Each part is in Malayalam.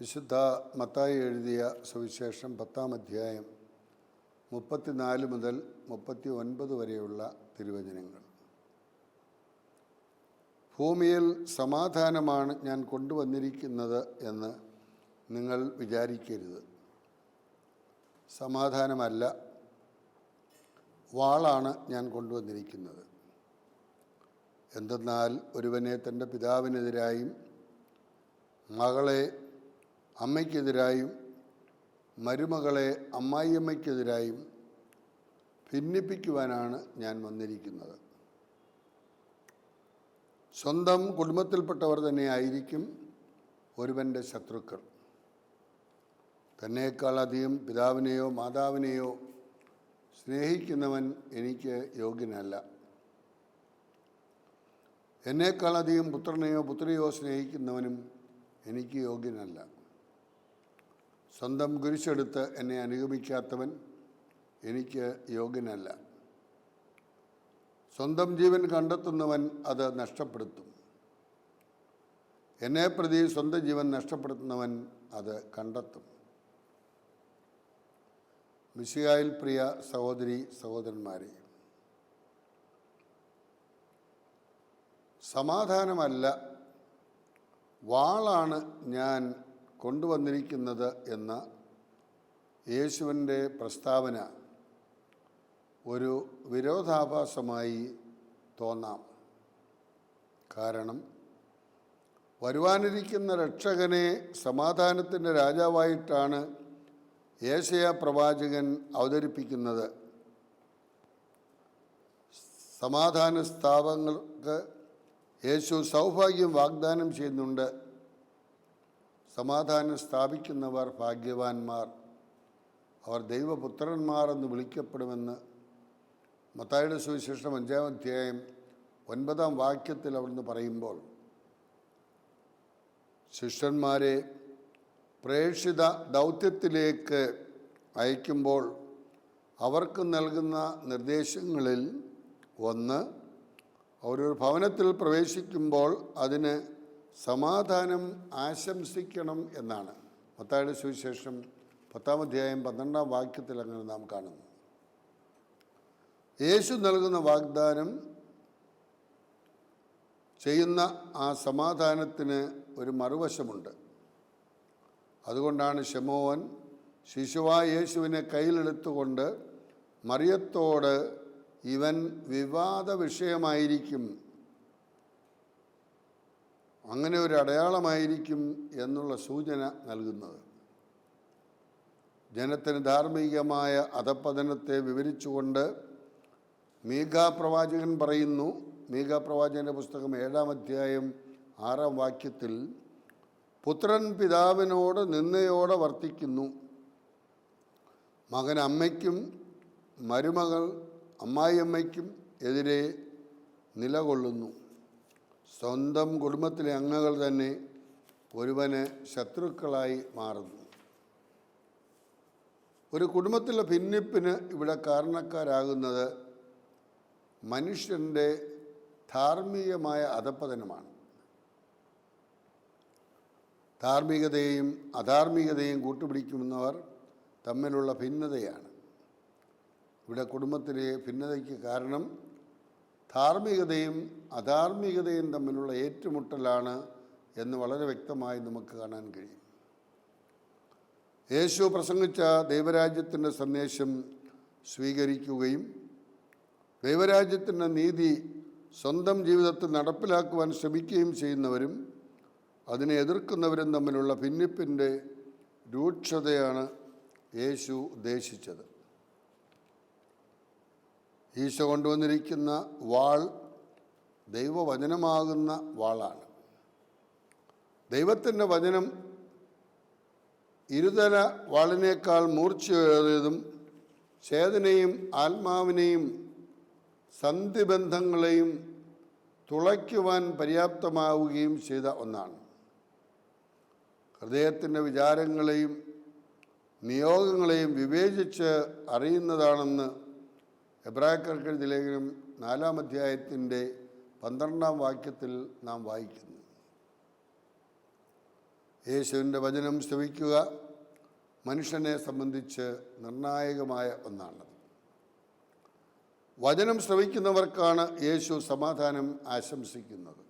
വിശുദ്ധ മത്തായി എഴുതിയ സുവിശേഷം പത്താം അധ്യായം മുപ്പത്തിനാല് മുതൽ മുപ്പത്തി ഒൻപത് വരെയുള്ള തിരുവചനങ്ങൾ. ഭൂമിയിൽ സമാധാനമാണ് ഞാൻ കൊണ്ടുവന്നിരിക്കുന്നത് എന്ന് നിങ്ങൾ വിചാരിക്കരുത്. സമാധാനമല്ല. വാളാണ് ഞാൻ കൊണ്ടുവന്നിരിക്കുന്നത്. എന്തെന്നാൽ ഒരുവനെ തന്റെ പിതാവിനെതിരായും മകളെ അമ്മയ്ക്കെതിരായും മരുമകളെ അമ്മായിയമ്മയ്ക്കെതിരായും ഭിന്നിപ്പിക്കുവാനാണ് ഞാൻ വന്നിരിക്കുന്നത്. സ്വന്തം കുടുംബത്തിൽപ്പെട്ടവർ തന്നെ ആയിരിക്കും ഒരുവന്റെ ശത്രുക്കൾ. തന്നേക്കാൾ അധികം പിതാവിനെയോ മാതാവിനെയോ സ്നേഹിക്കുന്നവൻ എനിക്ക് യോഗ്യനല്ല. എന്നേക്കാളധികം പുത്രനെയോ പുത്രിയോ സ്നേഹിക്കുന്നവനും എനിക്ക് യോഗ്യനല്ല. സ്വന്തം കുരിശെടുത്ത് എന്നെ അനുഗമിക്കാത്തവൻ എനിക്ക് യോഗ്യനല്ല. സ്വന്തം ജീവൻ കണ്ടെത്തുന്നവൻ അത് നഷ്ടപ്പെടുത്തും. എന്നെ പ്രതി സ്വന്തം ജീവൻ നഷ്ടപ്പെടുത്തുന്നവൻ അത് കണ്ടെത്തും. മിശിയായിൽ പ്രിയ സഹോദരി സഹോദരന്മാരെ സമാധാനമല്ല വാളാണ് ഞാൻ കൊണ്ടുവന്നിരിക്കുന്നത് എന്ന യേശുവിന്റെ പ്രസ്താവന ഒരു വിരോധാഭാസമായി തോന്നാം. കാരണം വരുവാനിരിക്കുന്ന രക്ഷകനെ സമാധാനത്തിന്റെ രാജാവായിട്ടാണ് ഏഷ്യ പ്രവാചകൻ അവതരിപ്പിക്കുന്നത് സമാധാന സ്ഥാപങ്ങൾക്ക് യേശു സൗഭാഗ്യം വാഗ്ദാനം ചെയ്യുന്നുണ്ട്. സമാധാനം സ്ഥാപിക്കുന്നവർ ഭാഗ്യവാന്മാർ. അവർ ദൈവപുത്രന്മാർ എന്ന് വിളിക്കപ്പെടുമെന്ന് മത്തായുടെ സുവിശേഷം അഞ്ചാം അധ്യായം ഒൻപതാം വാക്യത്തിൽ അവിടുന്ന് പറയുമ്പോൾ ശിഷ്യന്മാരെ പ്രേക്ഷിത ദൗത്യത്തിലേക്ക് അയക്കുമ്പോൾ അവർക്ക് നൽകുന്ന നിർദ്ദേശങ്ങളിൽ ഒന്ന് അവരൊരു ഭവനത്തിൽ പ്രവേശിക്കുമ്പോൾ അതിന് സമാധാനം ആശംസിക്കണം എന്നാണ്. മത്തായുടെ സുവിശേഷം പത്താം അധ്യായം പന്ത്രണ്ടാം വാക്യത്തിൽ അങ്ങനെ നാം കാണുന്നു. യേശു നൽകുന്ന വാഗ്ദാനം ചെയ്യുന്ന ആ സമാധാനത്തിന് ഒരു മറുവശമുണ്ട്. അതുകൊണ്ടാണ് ഷെമോവൻ ശിശുവായ യേശുവിനെ കയ്യിലെടുത്തുകൊണ്ട് മറിയത്തോട് ഇവൻ വിവാദ വിഷയമായിരിക്കും. അങ്ങനെ ഒരു അടയാളമായിരിക്കും എന്നുള്ള സൂചന നൽകുന്നത്. ജനത്തിന് ധാർമ്മികമായ അധപ്പതനത്തെ വിവരിച്ചുകൊണ്ട് മീഘ പ്രവാചകൻ പറയുന്നു. മീഘ പ്രവാചകന്റെ പുസ്തകം ഏഴാം അധ്യായം ആറാം വാക്യത്തിൽ പുത്രൻ പിതാവിനോട് നിന്നയോടെ വർത്തിക്കുന്നു. മകൻ അമ്മയ്ക്കും മരുമകൾ അമ്മായിയമ്മയ്ക്കും എതിരെ നിലകൊള്ളുന്നു. സ്വന്തം കുടുംബത്തിലെ അംഗങ്ങൾ തന്നെ ഒരുവന് ശത്രുക്കളായി മാറുന്നു. ഒരു കുടുംബത്തിലെ ഭിന്നിപ്പിന് ഇവിടെ കാരണക്കാരാകുന്നത് മനുഷ്യന്റെ ധാർമ്മികമായ അധപ്പതനമാണ് ധാർമ്മികതയും അധാർമികതയും കൂട്ടുപിടിക്കുന്നവർ തമ്മിലുള്ള ഭിന്നതയാണ്. ഇവിടെ കുടുംബത്തിലെ ഭിന്നതയ്ക്ക് കാരണം ധാർമ്മികതയും അധാർമികതയും തമ്മിലുള്ള ഏറ്റുമുട്ടലാണ് എന്ന് വളരെ വ്യക്തമായി നമുക്ക് കാണാൻ കഴിയും. യേശു പ്രസംഗിച്ച ദൈവരാജ്യത്തിന്റെ സന്ദേശം സ്വീകരിക്കുകയും ദൈവരാജ്യത്തിന്റെ നീതി സ്വന്തം ജീവിതത്തിൽ നടപ്പിലാക്കുവാൻ ശ്രമിക്കുകയും ചെയ്യുന്നവരും അതിനെ എതിർക്കുന്നവരും തമ്മിലുള്ള ഭിന്നിപ്പിന്റെ രൂക്ഷതയാണ് യേശു ഉദ്ദേശിച്ചത്. ഈശോ കൊണ്ടുവന്നിരിക്കുന്ന വാൾ ദൈവവചനമാകുന്ന വാളാണ്. ദൈവത്തിന്റെ വചനം ഇരുതല വാളിനേക്കാൾ മൂർച്ചയേറിയതും ചേതനയും ആത്മാവിനെയും സന്ധിബന്ധങ്ങളെയും തുളയ്ക്കുവാൻ പര്യാപ്തമാവുകയും ചെയ്ത ഒന്നാണ്. ഹൃദയത്തിന്റെ വിചാരങ്ങളെയും നിയോഗങ്ങളെയും വിവേചിച്ച് അറിയുന്നതാണെന്ന് എബ്രായക്കർക്കെഴുതി ലേഖനം നാലാം അധ്യായത്തിന്റെ പന്ത്രണ്ടാം വാക്യത്തിൽ നാം വായിക്കുന്നു. യേശുവിന്റെ വചനം ശ്രവിക്കുക മനുഷ്യനെ സംബന്ധിച്ച് നിർണായകമായ ഒന്നാണ് വചനം ശ്രവിക്കുന്നവർക്കാണ് യേശു സമാധാനം ആശംസിക്കുന്നത്.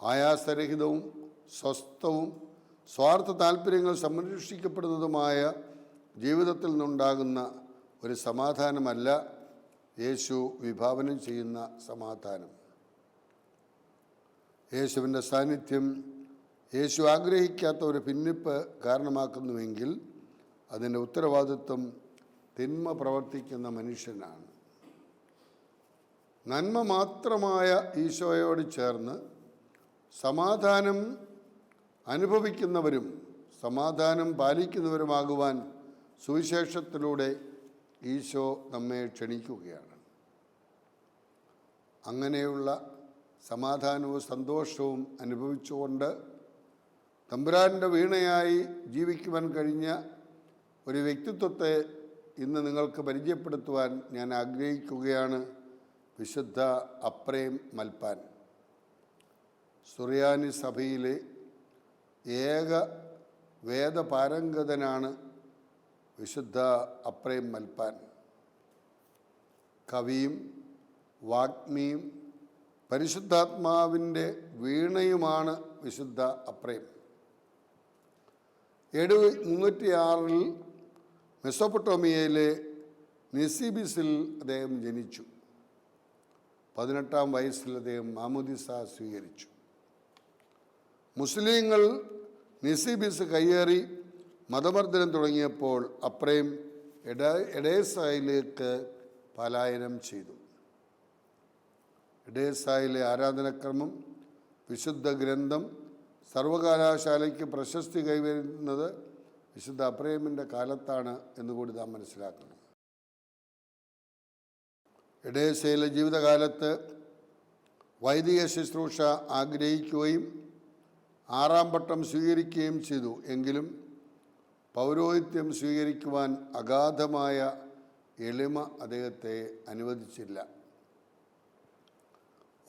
ആയാസരഹിതവും സ്വസ്ഥവും സ്വാർത്ഥ താല്പര്യങ്ങൾ സംരക്ഷിക്കപ്പെടുന്നതുമായ ജീവിതത്തിൽ നിന്നുണ്ടാകുന്ന ഒരു സമാധാനമല്ല യേശു വിഭാവനം ചെയ്യുന്ന സമാധാനം. യേശുവിന്റെ സാന്നിധ്യം യേശു ആഗ്രഹിക്കാത്ത ഒരു ഭിന്നിപ്പ് കാരണമാക്കുന്നുവെങ്കിൽ അതിന്റെ ഉത്തരവാദിത്വം തിന്മ പ്രവർത്തിക്കുന്ന മനുഷ്യനാണ്. നന്മ മാത്രമായ ഈശോയോട് ചേർന്ന് സമാധാനം അനുഭവിക്കുന്നവരും സമാധാനം പാലിക്കുന്നവരുമാകുവാൻ സുവിശേഷത്തിലൂടെ ഈശോ നമ്മെ ക്ഷണിക്കുകയാണ്. അങ്ങനെയുള്ള സമാധാനവും സന്തോഷവും അനുഭവിച്ചുകൊണ്ട് തമ്പുരാന്റെ വീണയായി ജീവിക്കുവാൻ കഴിഞ്ഞ ഒരു വ്യക്തിത്വത്തെ ഇന്ന് നിങ്ങൾക്ക് പരിചയപ്പെടുത്തുവാൻ ഞാൻ ആഗ്രഹിക്കുകയാണ്. വിശുദ്ധ അപ്രേം മൽപ്പാൻ. സുറിയാനി സഭയിലെ ഏക വേദപാരംഗതനാണ് വിശുദ്ധ അപ്രേം മൽപ്പാൻ കവിയും വാഗ്മിയും പരിശുദ്ധാത്മാവിന്റെ വീണയുമാണ് വിശുദ്ധ അപ്രേം. എടു മുന്നൂറ്റിയാറിൽ മെസ്സോപ്പൊട്ടോമിയയിലെ നിസിബിസിൽ അദ്ദേഹം ജനിച്ചു. പതിനെട്ടാം വയസ്സിൽ അദ്ദേഹം മാമുദിസ സ്വീകരിച്ചു. മുസ്ലിങ്ങൾ നിസിബിസ് കയ്യേറി മതമർദ്ദനം തുടങ്ങിയപ്പോൾ അപ്രേം എഡ എഡേസായിലേക്ക് പലായനം ചെയ്തു. എഡേസായിലെ ആരാധനക്രമം വിശുദ്ധ ഗ്രന്ഥം സർവകലാശാലയ്ക്ക് പ്രശസ്തി കൈവരുന്നത് വിശുദ്ധ അപ്രേമിന്റെ കാലത്താണ് എന്നുകൂടി നാം മനസ്സിലാക്കണം എഡേസയിലെ ജീവിതകാലത്ത് വൈദിക ശുശ്രൂഷ ആഗ്രഹിക്കുകയും ആറാം പട്ടം സ്വീകരിക്കുകയും ചെയ്തു. എങ്കിലും പൗരോഹിത്യം സ്വീകരിക്കുവാൻ അഗാധമായ എളിമ അദ്ദേഹത്തെ അനുവദിച്ചില്ല.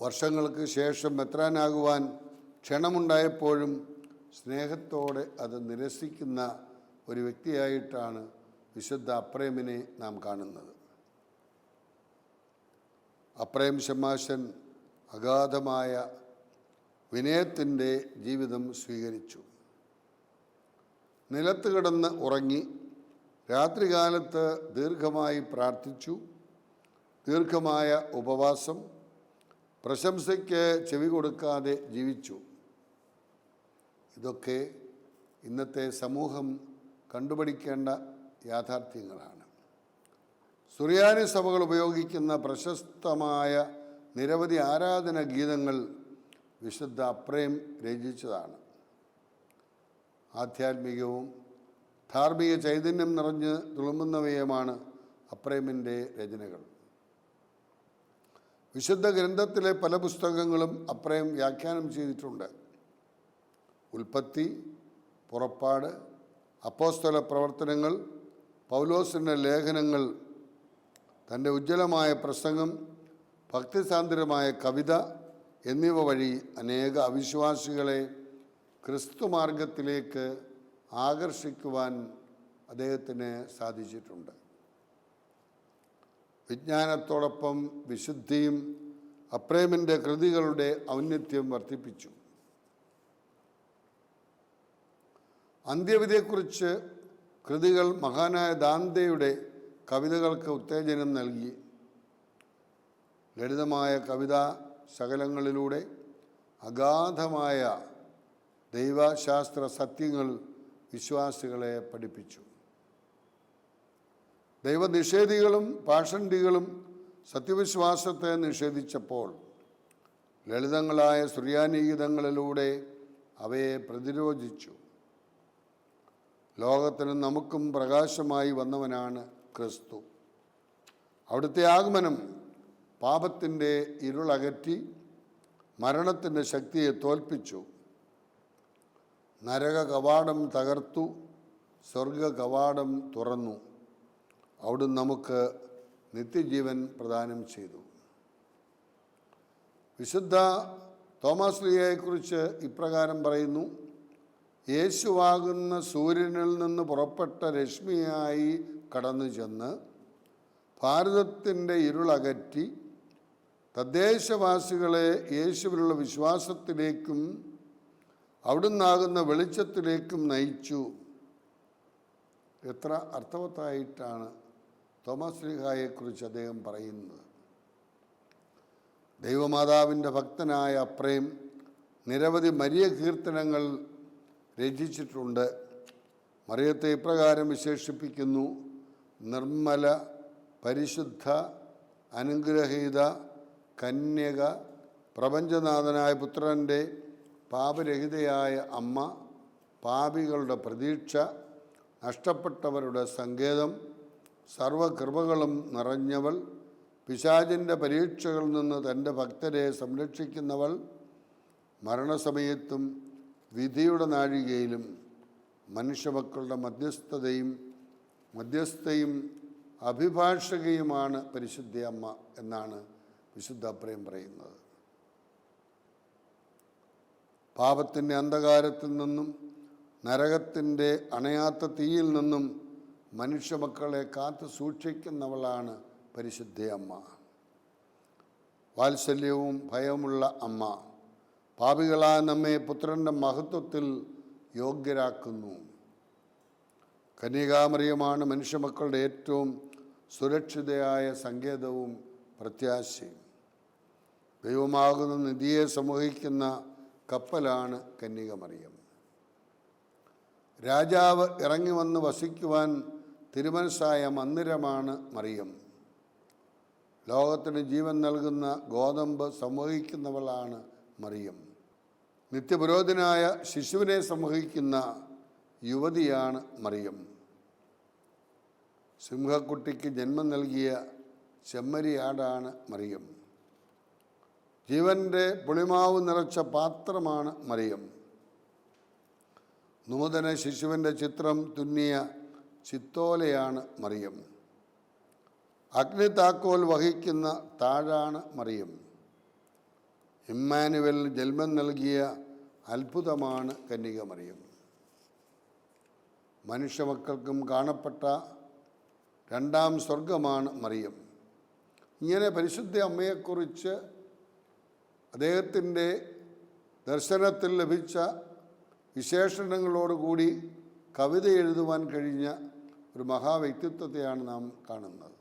വർഷങ്ങൾക്ക് ശേഷം മെത്രാനാകുവാൻ ക്ഷണമുണ്ടായപ്പോഴും സ്നേഹത്തോടെ അത് നിരസിക്കുന്ന ഒരു വ്യക്തിയായിട്ടാണ് വിശുദ്ധ അപ്രേമിനെ നാം കാണുന്നത്. അപ്രേം ശമാശൻ അഗാധമായ വിനയത്തിന്റെ ജീവിതം സ്വീകരിച്ചു. നിലത്ത് കിടന്ന് ഉറങ്ങി രാത്രികാലത്ത് ദീർഘമായി പ്രാർത്ഥിച്ചു. ദീർഘമായ ഉപവാസം പ്രശംസയ്ക്ക് ചെവി കൊടുക്കാതെ ജീവിച്ചു. ഇതൊക്കെ ഇന്നത്തെ സമൂഹം കണ്ടുപിടിക്കേണ്ട യാഥാർത്ഥ്യങ്ങളാണ്. സുറിയാനി സഭകൾ ഉപയോഗിക്കുന്ന പ്രശസ്തമായ നിരവധി ആരാധന ഗീതങ്ങൾ വിശുദ്ധ അപ്രയം രചിച്ചതാണ്. ആധ്യാത്മികവും ധാർമ്മിക ചൈതന്യം നിറഞ്ഞ് തുളുമ്പുന്നവയുമാണ് അപ്രേമിന്റെ രചനകൾ. വിശുദ്ധ ഗ്രന്ഥത്തിലെ പല പുസ്തകങ്ങളും അപ്രയം വ്യാഖ്യാനം ചെയ്തിട്ടുണ്ട്. ഉൽപ്പത്തി പുറപ്പാട് അപ്പോസ്തല പ്രവർത്തനങ്ങൾ പൗലോസിന്റെ ലേഖനങ്ങൾ തന്റെ ഉജ്ജ്വലമായ പ്രസംഗം ഭക്തിസാന്ദ്രമായ കവിത എന്നിവ വഴി അനേക അവിശ്വാസികളെ ക്രിസ്തുമാർഗത്തിലേക്ക് ആകർഷിക്കുവാൻ അദ്ദേഹത്തിന് സാധിച്ചിട്ടുണ്ട്. വിജ്ഞാനത്തോടൊപ്പം വിശുദ്ധിയും അപ്രേമിന്റെ കൃതികളുടെ ഔന്നത്യം വർദ്ധിപ്പിച്ചു. അന്ത്യവിധിയെക്കുറിച്ച് കൃതികൾ മഹാനായ ദാന്തയുടെ കവിതകൾക്ക് ഉത്തേജനം നൽകി. ലളിതമായ കവിതാ ശകലങ്ങളിലൂടെ അഗാധമായ ദൈവശാസ്ത്ര സത്യങ്ങൾ വിശ്വാസികളെ പഠിപ്പിച്ചു. ദൈവനിഷേധികളും പാഷണ്ടികളും സത്യവിശ്വാസത്തെ നിഷേധിച്ചപ്പോൾ ലളിതങ്ങളായ സുറിയാനീഗീതങ്ങളിലൂടെ അവയെ പ്രതിരോധിച്ചു. ലോകത്തിന് നമുക്കും പ്രകാശമായി വന്നവനാണ് ക്രിസ്തു. അവിടുത്തെ ആഗമനം പാപത്തിന്റെ ഇരുളകറ്റി മരണത്തിന്റെ ശക്തിയെ തോൽപ്പിച്ചു. നരക കവാടം തകർത്തു സ്വർഗ കവാടം തുറന്നു. അവിടുന്ന് നമുക്ക് നിത്യജീവൻ പ്രദാനം ചെയ്തു. വിശുദ്ധ തോമസ് ലിയയെക്കുറിച്ച് ഇപ്രകാരം പറയുന്നു യേശുവാകുന്ന സൂര്യനിൽ നിന്ന് പുറപ്പെട്ട രശ്മിയായി കടന്നു ചെന്ന് ഭാരതത്തിന്റെ ഇരുളകറ്റി തദ്ദേശവാസികളെ യേശുവിലുള്ള വിശ്വാസത്തിലേക്കും അവിടുന്നാകുന്ന വെളിച്ചത്തിലേക്കും നയിച്ചു. എത്ര അർത്ഥവത്തായിട്ടാണ് തോമസ് ലീഹായെക്കുറിച്ച് അദ്ദേഹം പറയുന്നത്. ദൈവമാതാവിന്റെ ഭക്തനായ അപ്രേം നിരവധി മരിയ കീർത്തനങ്ങൾ രചിച്ചിട്ടുണ്ട്. മറിയത്തെ ഇപ്രകാരം വിശേഷിപ്പിക്കുന്നു. നിർമ്മല പരിശുദ്ധ അനുഗ്രഹീത കന്യക പ്രപഞ്ചനാഥനായ പുത്രന്റെ പാപരഹിതയായ അമ്മ പാപികളുടെ പ്രതീക്ഷ നഷ്ടപ്പെട്ടവരുടെ സങ്കേതം സർവകൃപകളും നിറഞ്ഞവൾ പിശാചിന്റെ പരീക്ഷകളിൽ നിന്ന് തന്റെ ഭക്തരെ സംരക്ഷിക്കുന്നവൾ മരണസമയത്തും വിധിയുടെ നാഴികയിലും മനുഷ്യമക്കളുടെ മധ്യസ്ഥതയും മധ്യസ്ഥയും അഭിഭാഷകയുമാണ് പരിശുദ്ധ അമ്മ എന്നാണ് വിശുദ്ധ അപ്രയം പറയുന്നത്. പാപത്തിന്റെ അന്ധകാരത്തിൽ നിന്നും നരകത്തിന്റെ അണയാത്ത തീയിൽ നിന്നും മനുഷ്യമക്കളെ കാത്തു സൂക്ഷിക്കുന്നവളാണ് പരിശുദ്ധ അമ്മ. വാത്സല്യവും ഭയവുമുള്ള അമ്മ പാപികളായ നമ്മെ പുത്രന്റെ മഹത്വത്തിൽ യോഗ്യരാക്കുന്നു. കന്യകാമറിയമാണ് മനുഷ്യമക്കളുടെ ഏറ്റവും സുരക്ഷിതയായ സങ്കേതവും പ്രത്യാശയും. ദൈവമാകുന്ന നിധിയെ സമൂഹിക്കുന്ന കപ്പലാണ് കന്യകമറിയം. രാജാവ് ഇറങ്ങി വന്ന് വസിക്കുവാൻ തിരുമനസായ മന്ദിരമാണ് മറിയം. ലോകത്തിന് ജീവൻ നൽകുന്ന ഗോതമ്പ് സമൂഹിക്കുന്നവളാണ് മറിയം. നിത്യപുരോധനായ ശിശുവിനെ സമൂഹിക്കുന്ന യുവതിയാണ് മറിയം. സിംഹക്കുട്ടിക്ക് ജന്മം നൽകിയ ചെമ്മരിയാടാണ് മറിയം. ജീവന്റെ പുളിമാവ് നിറച്ച പാത്രമാണ് മറിയം. നൂതന ശിശുവിന്റെ ചിത്രം തുന്നിയ ചിത്തോലയാണ് മറിയം. അഗ്നിതാക്കോൽ വഹിക്കുന്ന താഴാണ് മറിയം. ഇമ്മാനുവൽ ജന്മം നൽകിയ അത്ഭുതമാണ് കന്യക മറിയം. മനുഷ്യമക്കൾക്കും കാണപ്പെട്ട രണ്ടാം സ്വർഗമാണ് മറിയം. ഇങ്ങനെ പരിശുദ്ധ അമ്മയെക്കുറിച്ച് അദ്ദേഹത്തിന്റെ ദർശനത്തിൽ ലഭിച്ച വിശേഷണങ്ങളോടുകൂടി കവിത എഴുതുവാൻ കഴിഞ്ഞ ഒരു മഹാവ്യക്തിത്വത്തെയാണ് നാം കാണുന്നത്.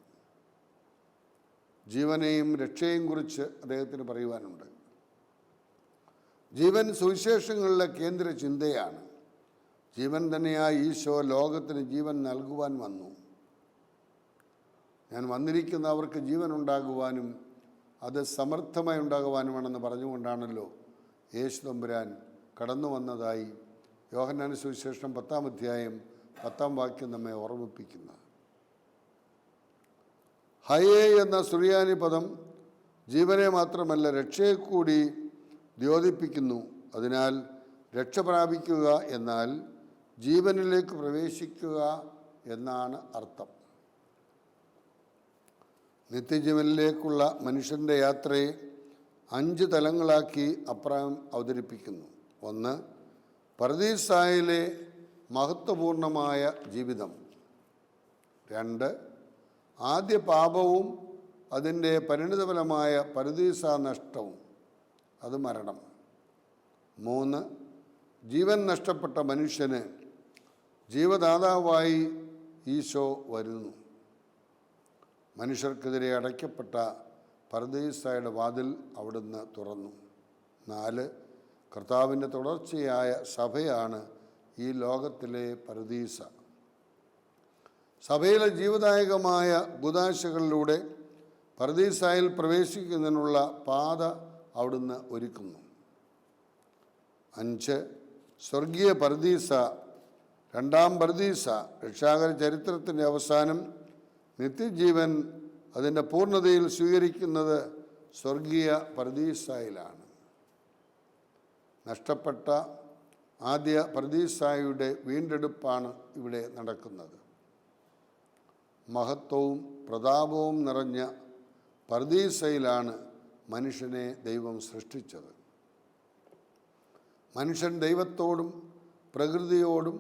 ജീവനെയും രക്ഷയെയും കുറിച്ച് അദ്ദേഹത്തിന് പറയുവാനുണ്ട്. ജീവൻ സുവിശേഷങ്ങളിലെ കേന്ദ്ര ചിന്തയാണ്. ജീവൻ തന്നെയായ ഈശോ ലോകത്തിന് ജീവൻ നൽകുവാൻ വന്നു. ഞാൻ വന്നിരിക്കുന്നവർക്ക് ജീവൻ ഉണ്ടാകുവാനും അത് സമർത്ഥമായി ഉണ്ടാകുവാനുമാണെന്ന് പറഞ്ഞുകൊണ്ടാണല്ലോ യേശു തമ്പുരാൻ കടന്നു വന്നതായി യോഹന്നാന സുവിശേഷം പത്താം അധ്യായം പത്താം വാക്യം നമ്മെ ഓർമ്മിപ്പിക്കുന്നത്. ഹയേ എന്ന സുറിയാനി പദം ജീവനെ മാത്രമല്ല രക്ഷയെ കൂടി ദ്യോതിപ്പിക്കുന്നു. അതിനാൽ രക്ഷ പ്രാപിക്കുക എന്നാൽ ജീവനിലേക്ക് പ്രവേശിക്കുക എന്നാണ് അർത്ഥം. നിത്യജീവനിലേക്കുള്ള മനുഷ്യന്റെ യാത്രയെ അഞ്ച് തലങ്ങളാക്കി അപ്രായം അവതരിപ്പിക്കുന്നു. ഒന്ന് പ്രതിസായിലെ മഹത്വപൂർണമായ ജീവിതം. രണ്ട് ആദ്യ പാപവും അതിന്റെ പരിണിതഫലമായ പരദീസ നഷ്ടവും അത് മരണം. മൂന്ന് ജീവൻ നഷ്ടപ്പെട്ട മനുഷ്യന് ജീവദാതാവായി ഈശോ വരുന്നു. മനുഷ്യർക്കെതിരെ അടയ്ക്കപ്പെട്ട പരദീസായുടെ വാതിൽ അവിടുന്ന് തുറന്നു. നാല് കർത്താവിന്റെ തുടർച്ചയായ സഭയാണ് ഈ ലോകത്തിലെ പരദീസ. സഭയിലെ ജീവദായകമായ ഗുദാശകളിലൂടെ പരദീസായിൽ പ്രവേശിക്കുന്നതിനുള്ള പാത അവിടുന്ന് ഒരുക്കുന്നു. അഞ്ച് സ്വർഗീയ പരദീസ രണ്ടാം പരദീസ രക്ഷാകര ചരിത്രത്തിന്റെ അവസാനം നിത്യജീവൻ അതിന്റെ പൂർണതയിൽ സ്വീകരിക്കുന്നത് സ്വർഗീയ പ്രതീസായിലാണ് നഷ്ടപ്പെട്ട ആദ്യ പ്രതീസായുടെ വീണ്ടെടുപ്പാണ് ഇവിടെ നടക്കുന്നത്. മഹത്വവും പ്രതാപവും നിറഞ്ഞ പർദീസയിലാണ് മനുഷ്യനെ ദൈവം സൃഷ്ടിച്ചത്. മനുഷ്യൻ ദൈവത്തോടും പ്രകൃതിയോടും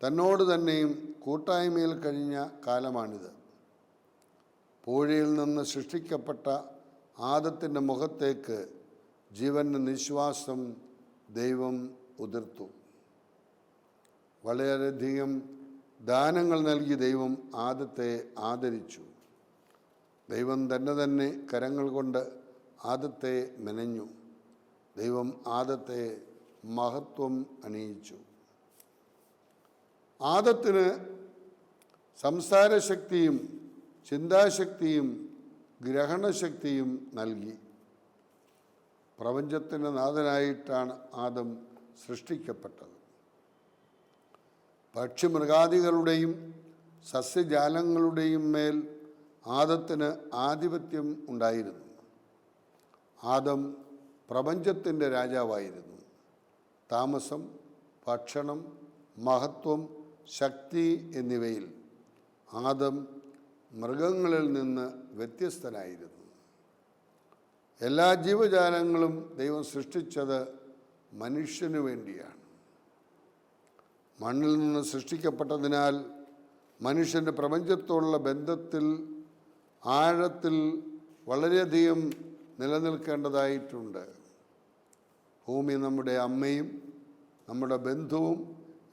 തന്നോട് തന്നെയും കൂട്ടായ്മയിൽ കഴിഞ്ഞ കാലമാണിത്. പൂഴയിൽ നിന്ന് സൃഷ്ടിക്കപ്പെട്ട ആദത്തിന്റെ മുഖത്തേക്ക് ജീവന് നിശ്വാസം ദൈവം ഉതിർത്തു. വളരെയധികം ദാനങ്ങൾ നൽകി ദൈവം ആദത്തെ ആദരിച്ചു. ദൈവം തന്നെ തന്നെ കരങ്ങൾ കൊണ്ട് ആദത്തെ മെനഞ്ഞു. ദൈവം ആദത്തെ മഹത്വം അണിയിച്ചു. ആദത്തിന് സംസാരശക്തിയും ചിന്താശക്തിയും ഗ്രഹണശക്തിയും നൽകി. പ്രപഞ്ചത്തിന്റെ നാഥനായിട്ടാണ് ആദം സൃഷ്ടിക്കപ്പെട്ടത്. പക്ഷിമൃഗാദികളുടെയും സസ്യജാലങ്ങളുടെയും മേൽ ആദത്തിന് ആധിപത്യം ഉണ്ടായിരുന്നു. ആദം പ്രപഞ്ചത്തിന്റെ രാജാവായിരുന്നു. താമസം ഭക്ഷണം മഹത്വം ശക്തി എന്നിവയിൽ ആദം മൃഗങ്ങളിൽ നിന്ന് വ്യത്യസ്തനായിരുന്നു. എല്ലാ ജീവജാലങ്ങളും ദൈവം സൃഷ്ടിച്ചത് മനുഷ്യനു വേണ്ടിയാണ്. മണ്ണിൽ നിന്ന് സൃഷ്ടിക്കപ്പെട്ടതിനാൽ മനുഷ്യന്റെ പ്രപഞ്ചത്തോടുള്ള ബന്ധത്തിൽ ആഴത്തിൽ വളരെയധികം നിലനിൽക്കേണ്ടതായിട്ടുണ്ട്. ഭൂമി നമ്മുടെ അമ്മയും നമ്മുടെ ബന്ധുവും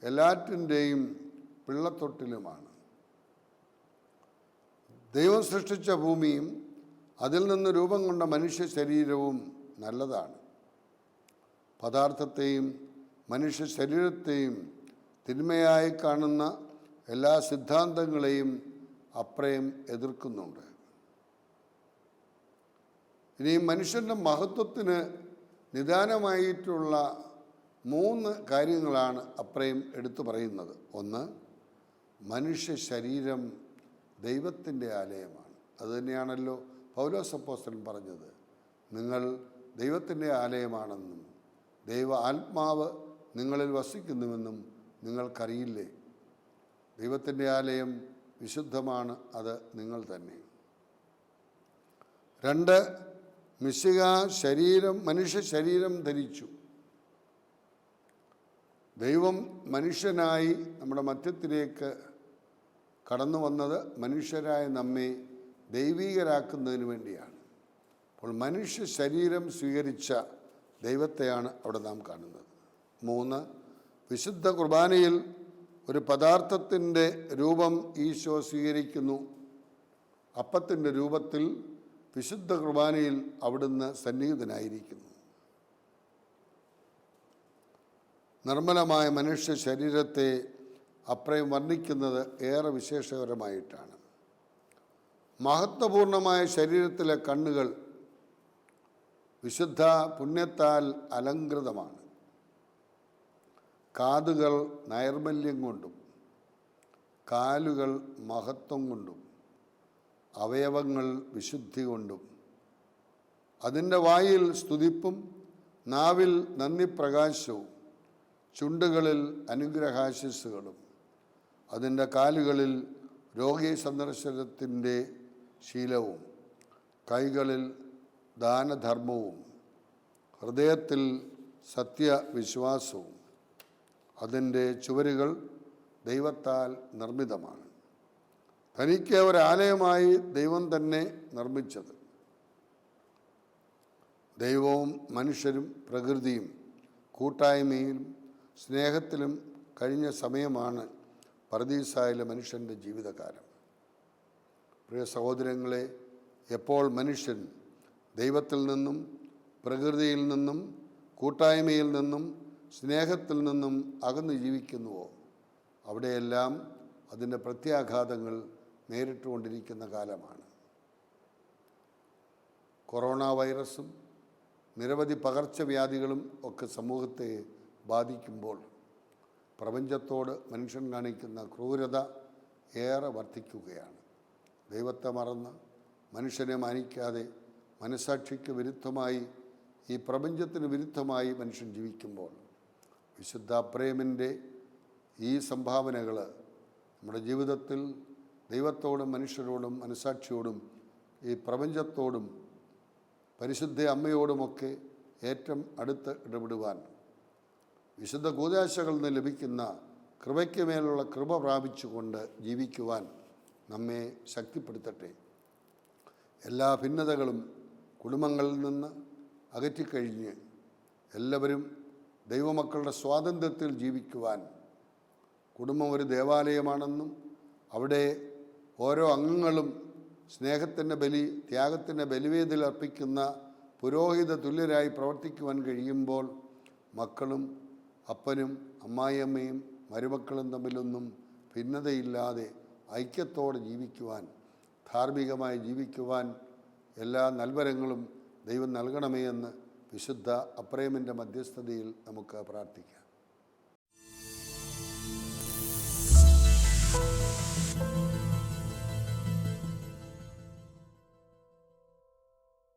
എല്ലാറ്റിന്റെയും പിള്ളത്തൊട്ടിലുമാണ്. ദൈവം സൃഷ്ടിച്ച ഭൂമിയും അതിൽ നിന്ന് രൂപം കൊണ്ട മനുഷ്യ ശരീരവും നല്ലതാണ്. പദാർത്ഥത്തെയും മനുഷ്യ ശരീരത്തെയും തിന്മയായി കാണുന്ന എല്ലാ സിദ്ധാന്തങ്ങളെയും അപ്രയം എതിർക്കുന്നുണ്ട്. ഇനി മനുഷ്യന്റെ മഹത്വത്തിന് നിദാനമായിട്ടുള്ള മൂന്ന് കാര്യങ്ങളാണ് അപ്രയം എടുത്തു പറയുന്നത്. ഒന്ന് മനുഷ്യ ശരീരം ദൈവത്തിന്റെ ആലയമാണ്. അതുതന്നെയാണല്ലോ പൗലോസപ്പോസ്റ്റൻ പറഞ്ഞത്. നിങ്ങൾ ദൈവത്തിന്റെ ആലയമാണെന്നും ദൈവ ആത്മാവ് നിങ്ങളിൽ വസിക്കുന്നുവെന്നും നിങ്ങൾക്കറിയില്ലേ? ദൈവത്തിന്റെ ആലയം വിശുദ്ധമാണ് അത് നിങ്ങൾ തന്നെ. രണ്ട് മിശിക ശരീരം മനുഷ്യ ശരീരം ധരിച്ചു. ദൈവം മനുഷ്യനായി നമ്മുടെ മധ്യത്തിലേക്ക് കടന്നു വന്നത് മനുഷ്യരായ നമ്മെ ദൈവീകരാക്കുന്നതിന് വേണ്ടിയാണ്. അപ്പോൾ മനുഷ്യ ശരീരം സ്വീകരിച്ച ദൈവത്തെയാണ് അവിടെ നാം കാണുന്നത്. മൂന്ന് വിശുദ്ധ കുർബാനയിൽ ഒരു പദാർത്ഥത്തിന്റെ രൂപം ഈശോ സ്വീകരിക്കുന്നു. അപ്പത്തിന്റെ രൂപത്തിൽ വിശുദ്ധ കുർബാനയിൽ അവിടുന്ന് സന്നിഹിതനായിരിക്കുന്നു. നിർമ്മലമായ മനുഷ്യ ശരീരത്തെ അപ്രയം വർണിക്കുന്നത് ഏറെ വിശേഷകരമായിട്ടാണ്. മഹത്വപൂർണമായ ശരീരത്തിലെ കണ്ണുകൾ വിശുദ്ധ പുണ്യത്താൽ അലങ്കൃതമാണ് കാതുകൾ നൈർമല്യം കൊണ്ടും കാലുകൾ മഹത്വം കൊണ്ടും അവയവങ്ങൾ വിശുദ്ധി കൊണ്ടും അതിന്റെ വായിൽ സ്തുതിപ്പും നാവിൽ നന്ദി പ്രകാശവും ചുണ്ടുകളിൽ അനുഗ്രഹാശിസ്സുകളും അതിന്റെ കാലുകളിൽ രോഗി സന്ദർശനത്തിന്റെ ശീലവും കൈകളിൽ ദാനധർമ്മവും ഹൃദയത്തിൽ സത്യവിശ്വാസവും അതിന്റെ ചുവരുകൾ ദൈവത്താൽ നിർമ്മിതമാണ്. തനിക്ക് ഒരാലയമായി ദൈവം തന്നെ നിർമ്മിച്ചത്. ദൈവവും മനുഷ്യരും പ്രകൃതിയും കൂട്ടായ്മയിലും സ്നേഹത്തിലും കഴിഞ്ഞ സമയമാണ് പരദീസായിലെ മനുഷ്യന്റെ ജീവിതകാലം. പ്രിയ സഹോദരങ്ങളെ എപ്പോൾ മനുഷ്യൻ ദൈവത്തിൽ നിന്നും പ്രകൃതിയിൽ നിന്നും കൂട്ടായ്മയിൽ നിന്നും സ്നേഹത്തിൽ നിന്നും അകന്നു ജീവിക്കുന്നുവോ? അവിടെയെല്ലാം അതിന്റെ പ്രത്യാഘാതങ്ങൾ നേരിട്ടുകൊണ്ടിരിക്കുന്ന കാലമാണ്. കൊറോണ വൈറസും നിരവധി പകർച്ചവ്യാധികളും ഒക്കെ സമൂഹത്തെ ബാധിക്കുമ്പോൾ പ്രപഞ്ചത്തോട് മനുഷ്യൻ കാണിക്കുന്ന ക്രൂരത ഏറെ വർദ്ധിക്കുകയാണ്. ദൈവത്തെ മറന്ന് മനുഷ്യനെ മാനിക്കാതെ മനസാക്ഷിക്ക് വിരുദ്ധമായി ഈ പ്രപഞ്ചത്തിന് വിരുദ്ധമായി മനുഷ്യൻ ജീവിക്കുമ്പോൾ വിശുദ്ധ പ്രേമിന്റെ ഈ സംഭാവനകൾ നമ്മുടെ ജീവിതത്തിൽ ദൈവത്തോടും മനുഷ്യരോടും മനസാക്ഷിയോടും ഈ പ്രപഞ്ചത്തോടും പരിശുദ്ധ അമ്മയോടുമൊക്കെ ഏറ്റവും അടുത്ത് ഇടപെടുവാൻ വിശുദ്ധ കൂതാശകളിൽ നിന്ന് ലഭിക്കുന്ന കൃപയ്ക്ക് മേലുള്ള കൃപ പ്രാപിച്ചുകൊണ്ട് ജീവിക്കുവാൻ നമ്മെ ശക്തിപ്പെടുത്തട്ടെ. എല്ലാ ഭിന്നതകളും കുടുംബങ്ങളിൽ നിന്ന് അകറ്റിക്കഴിഞ്ഞ് എല്ലാവരും ദൈവമക്കളുടെ സ്വാതന്ത്ര്യത്തിൽ ജീവിക്കുവാൻ കുടുംബം ഒരു ദേവാലയമാണെന്നും അവിടെ ഓരോ അംഗങ്ങളും സ്നേഹത്തിന്റെ ബലി ത്യാഗത്തിന്റെ ബലിവേദിൽ അർപ്പിക്കുന്ന പുരോഹിത തുല്യരായി പ്രവർത്തിക്കുവാൻ കഴിയുമ്പോൾ മക്കളും അപ്പനും അമ്മായിയമ്മയും മരുമക്കളും തമ്മിലൊന്നും ഭിന്നതയില്ലാതെ ഐക്യത്തോടെ ജീവിക്കുവാൻ ധാർമ്മികമായി ജീവിക്കുവാൻ എല്ലാ നൽവരങ്ങളും ദൈവം നൽകണമേ എന്ന് വിശുദ്ധ അപ്രേമിന്റെ മധ്യസ്ഥതയിൽ നമുക്ക് പ്രാർത്ഥിക്കാം.